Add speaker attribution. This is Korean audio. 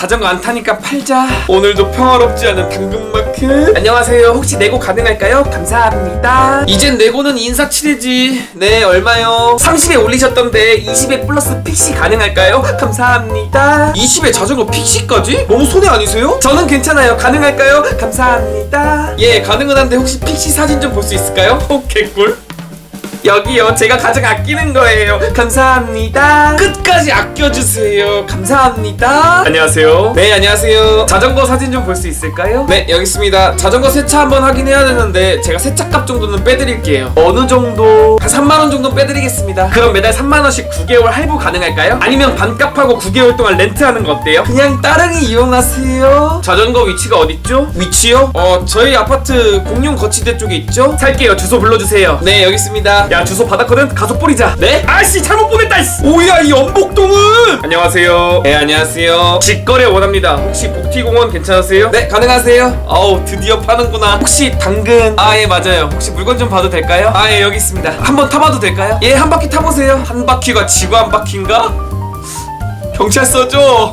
Speaker 1: 자전거 안 타니까 팔자 오늘도 평화롭지 않은 당근마켓 안녕하세요 혹시 내고 가능할까요? 감사합니다 이젠 내고는 인사치레지 네 얼마요? 30에 올리셨던데 20에 플러스 픽시 가능할까요? 감사합니다 20에 자전거 픽시까지? 너무 손해 아니세요? 저는 괜찮아요 가능할까요? 감사합니다 예 가능은 한데 혹시 픽시 사진 좀 볼 수 있을까요? 오 개꿀 여기요. 제가 가장 아끼는 거예요. 감사합니다. 끝까지 아껴주세요. 감사합니다. 안녕하세요. 네 안녕하세요. 자전거 사진 좀 볼 수 있을까요? 네 여기 있습니다. 자전거 세차 한번 하긴 해야 되는데 제가 세차값 정도는 빼드릴게요. 어느 정도? 한 3만원 정도 빼드리겠습니다. 그럼 매달 3만원씩 9개월 할부 가능할까요? 아니면 반값하고 9개월 동안 렌트하는 거 어때요? 그냥 따릉이 이용하세요. 자전거 위치가 어딨죠? 위치요? 어 저희 아파트 공룡 거치대 쪽에 있죠? 살게요. 주소 불러주세요. 네 여기 있습니다 야 주소 받았거든? 가서 뿌리자. 네? 아씨 잘못 보냈다 이씨. 뭐야 이 연복동은. 안녕하세요. 네 안녕하세요. 직거래 원합니다. 혹시 복티공원 괜찮으세요? 네 가능하세요. 어우 드디어 파는구나. 혹시 당근? 아 예 맞아요. 혹시 물건 좀 봐도 될까요? 아 예 여기 있습니다. 한번 타봐도 될까요? 예 한 바퀴 타보세요. 한 바퀴가 지구 한 바퀴인가? 경찰서죠?